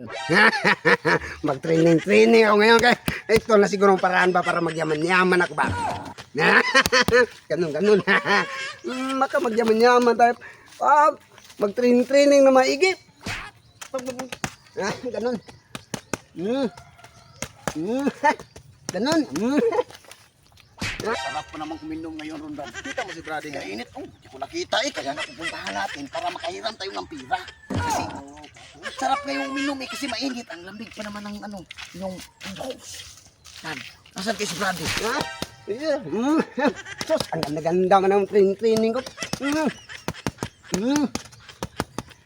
Mag-training-training ako ngayon. Kaya ito na siguro ang paraan ba para magyaman-yaman ako ba? ganun, ganun. Maka magyaman-yaman tayo. Ah, mag-training-training na maigi. Ah, ganun. Mm. Mm. Ganun. Mm. Sarap pa naman kuminom ngayon, Rondan. Kita mo si Brady nga init. Oh, hindi ko nakita eh. Kaya napupuntahan natin para makahiram tayo ng pira. Kasi, sarap ngayong uminom eh. Kasi mainit. Ang lamig pa naman ng ano, yung, yung hose. Yan. Nasaan kayo si Brady? Ha? Yeah. Mm. Sus, ang ganda-ganda ka ng training, training ko. Mm. Mm.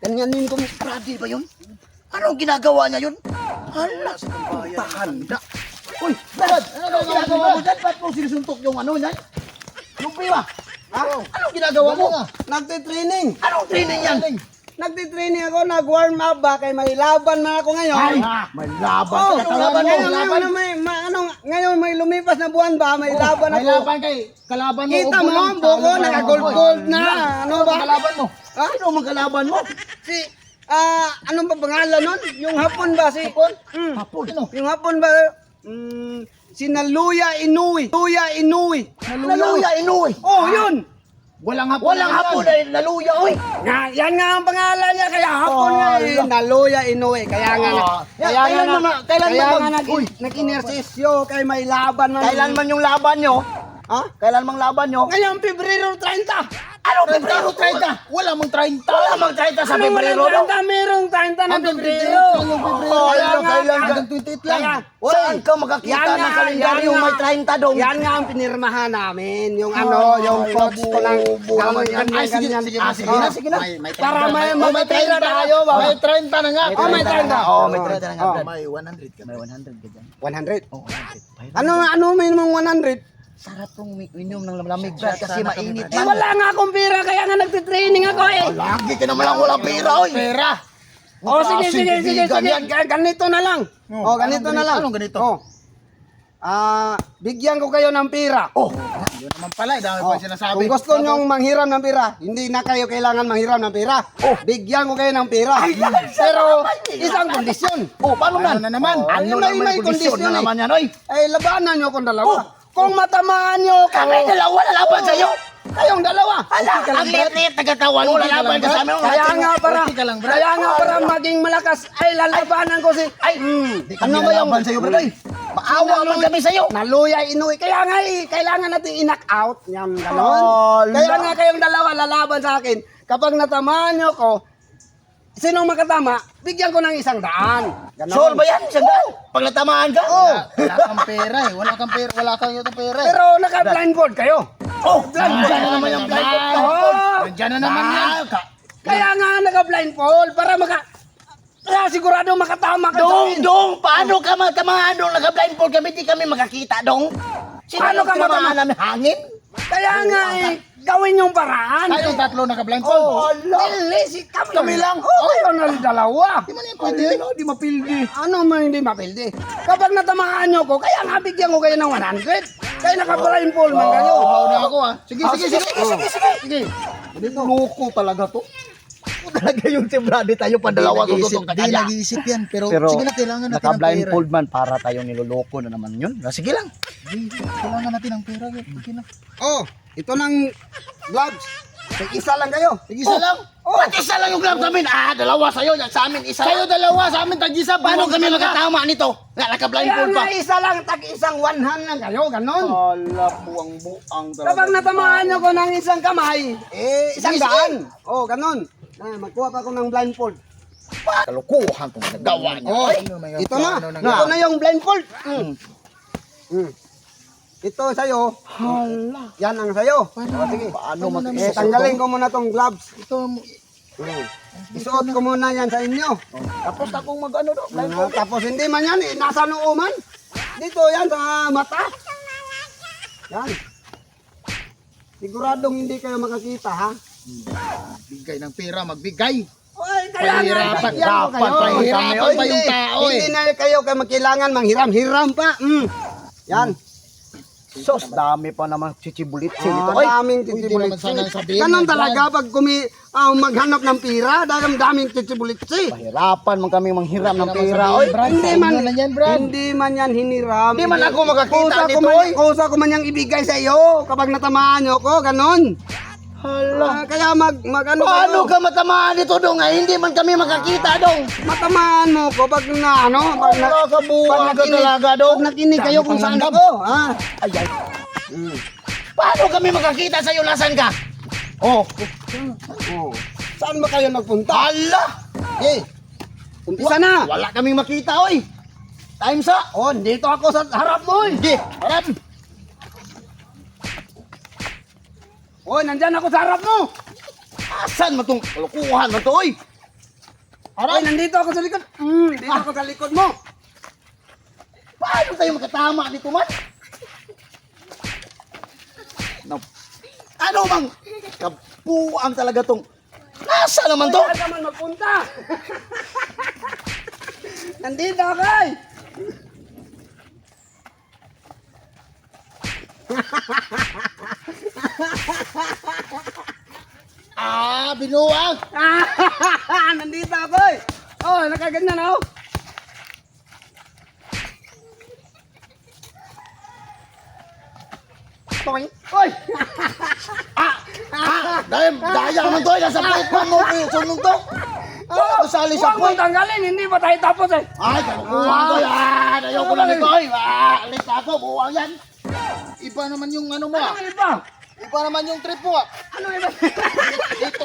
Ganyanin ko. Brady ba yun? Ano ang ginagawa niya yun? Hala, tahanda. Uy, Brad! Ano ang ginagawa mo dyan? Ba't mo sinusuntok yung ano yan? Yung pira? Ha? Anong ginagawa mo? Nagtitraining. Anong training yan? Nagtitraining ako, nag-warm up ba? Kay may laban man ako ngayon. Ay, may laban Oh, ka. Anong laban ngayon, ngayon, may, ma, ano, ngayon may lumipas na buwan ba? May laban May ako. laban kay kalaban mo. Kita mo, lang. buko, naka-gold-gold na. Ano ba? kalaban mo? Ha? Ano ang kalaban mo? Si, ah, anong ba pangalan nun? Yung hapon ba? Si, Hapon? Mm. Hapon. Ano? Yung hapon ba? Mm, si Naluya Inui. Luya Inui. Naluya, inuwi. Oh, yun. Walang hapon. Walang yan. hapon ay naluya, oy. Nga, yan nga ang pangalan niya. Kaya hapon nga eh. Naluya Inui. Kaya nga. Ah. kaya Yan, kailan nga, na- kailan kaya nga nag, Uy. nag-inersesyo kay may laban man. Kailan man yung laban nyo? Ha? Kailan mang laban nyo? Ngayon, Pebrero 30. Ano, Pebrero 30? Wala mong 30. Wala mang 30 sa Anong Pebrero, no? walang 30? Merong 30 ng Hanggang Pebrero. 28 lang yung Pebrero. Oh, Kaya kailan, nga, kailan ka? Hanggang 28 lang. Kaya, Saan ka makakita ng nga, kalendaryo yan may nga. 30 dong? Yan nga ang pinirmahan namin. Yung ano, yung ay, pops ko lang. nabubo naman yan. Ay, sige, sige na, sige na, sige na. May, may 30 Para may Oh, may mapatira 30 tayo, ba? May 30 na nga. Oh, may 30. Oo, may 30 na nga, Oh. Brad. May 100 ka. May 100 ka dyan. 100. Oo, 100. Ano, ano may mong 100? Sarap tong minum ng lamig, Brad, kasi mainit Eh, man. wala nga akong pera, kaya nga nagtitraining ako eh. Lagi ka naman lang walang pera, oy. Pera. Oh, sige, sige, sige, sige. Ganito na lang. Oh, ganito na lang. Anong ganito? Oh. Ah, bigyan ko kayo ng pera. Oh, Yun naman pala. eh, Dami Oh, pa sinasabi. Kung gusto nyong manghiram ng pera, hindi na kayo kailangan manghiram ng pera. Oh. Bigyan ko kayo ng pera. Ay, Pero eh. isang kondisyon. oh, paano Ano na? na naman? Oh, Ano naman may yung kondisyon na eh. naman yan, oy? Ay, labanan nyo kung dalawa. Oh. Kung matamaan nyo Kami dalawa lalaban sa'yo. kayong dalawa. Hala, ang liit-liit na katawan mo, lalaban ka sa amin. Kaya nga para, kaya nga para maging malakas, ay lalabanan ko si, Ay, Hmm. di kami lalaban sa'yo, bro. ay. Maawa man kami sa'yo. naluya inuwi. Kaya nga eh, kailangan natin i-knock out. Yan, ganon. Hala. Kaya nga kayong dalawa lalaban sa akin. Kapag natamaan nyo ko, sinong makatama, bigyan ko ng isang daan. Ganon. Sure ba yan? Sandal? Pag natamaan ka? Oh. Wala kang pera eh. Wala kang pera. Wala kang yung pera eh. Pero naka-blindfold kayo. Oh, blindfold na naman yung blindfold. Oh, Nandiyan na naman yan. Ka- kaya nga naka-blindfold para maka... Kaya sigurado makatama ka Dong, dong, paano ka matamaan dong? Naka-blindfold kami, di kami makakita, dong. Sino Paano ka tinamaan matamaan? namin? Hangin? Kaya nga eh, gawin yung paraan. Tayong tatlo naka-blindfold. Oh, ala. Si kami, Kami lang. Oh, kayo na dalawa. Di man yan pwede. Ano, di mapildi. Ano man hindi mapildi? Kapag natamaan nyo ko, kaya nga bigyan ko kayo ng 100. Kaya naka-blindfold man kayo. Uhaw na ako ah. Sige, Ah, sige, sige, sige. sige, sige, sige. Sige. Loko talaga to. Talaga yung team Brady tayo pandalawa Di tututong nag-iisip- Di kagaya. nag-iisip yan. Pero, Pero, sige na, kailangan natin ng pera. Naka-blindfold man para tayong niloloko na naman yun. Ah, Sige lang. Kailangan natin ng pera. Sige na. Oh, ito ng gloves. Sa isa lang kayo. Sige, isa lang. Oh, Ba't isa lang yung gloves namin? Ah, dalawa sa'yo. Yan sa amin, isa Sa'yo dalawa, sa amin tag-isa. Paano kami Talaga. makatama nito? Naka-blindfold pa. nga isa lang, tag isang one hand lang kayo, ganon. Hala, buang-buang Kapag natamaan nyo ko ng isang kamay, eh, isang daan. Oh, ganon. Ah, magkuha pa ako ng blindfold. Kalukuhan kung nagawa niya. Oh, Ay, Ano, may ito na. plano na Ito na yung blindfold. Mm. Mm. Ito sa'yo. Hala. Yan ang sa'yo. Oh, sige. Paano Paano Eh, tanggalin ko muna tong gloves. Ito, Mm. Isuot ko muna yan sa inyo. Tapos akong mag-ano daw, Ah, blindfold. tapos hindi man yan, eh, nasa noo man. Dito yan sa mata. Yan. Siguradong hindi kayo makakita, ha? Bigay ng pera, magbigay. Oy, kaya nga, Pahirapan, dapat kayo. pahirapan Hindi, pa yung tao, eh. Hindi na kayo kayo magkailangan manghiram-hiram pa. Mm. Yan. Sos, dami pa naman chichibulitsi nito. Ah, Oy, daming Pwede titsibulitsi. naman sana sabihin Ganon yan, talaga pag kumi, ah, maghanap ng pira, dagang daming titsibulitsi. pahirapan man kami manghiram ng pera. Oy, Brad, Hindi sa man, inyo na yan, Brad. hindi man yan hiniram. Hindi man ako makakita Kusa ko nito, man, oy. kusa ko man yung ibigay sa iyo kapag natamaan nyo ko, ganon. Hala. Ah, kaya mag, mag ano Paano kayo? ka matamaan nito dong? Ay, hindi man kami makakita dong. Matamaan mo ko pag na ano, pag na, ka nakinig- talaga pag dong. nakinig kayo kung saan panganggap. ako, ha? Ay, ay. Paano kami makakita sa'yo? Nasaan ka? Oh, Oh. Saan ba kayo nagpunta? hala. Eh, umpisa na. Wala kaming makita, oy. Time sa. Oh, dito ako sa harap mo. Hindi, harap. Oh, nandyan ako sa harap mo. Asan mo tong kalukuhan mo to, oy? Aray, nandito ako sa likod. Mm, dito ako sa likod mo. Paano tayo makatama dito man? No. Ano bang kapuang talaga tong Nasa naman to? Saan ka man magpunta? nandito ako eh. Ah, binuang! Ah, nandito ako eh. Oh, nakaganyan ako. Toing. Oy! Ah! Ah! Dahil, daya naman to, nasa puwet pa mo, eh, sunong to. Oh, Kasali sa huwag mo puwet. tanggalin, hindi pa tayo tapos eh. Ay, kalukuhan to, ah! Ayoko na nito, oy. Ah, alis na ako, buwang yan. Iba naman yung ano mo ah. Ano iba? Iba naman yung trip mo ah. Ano iba? Dito,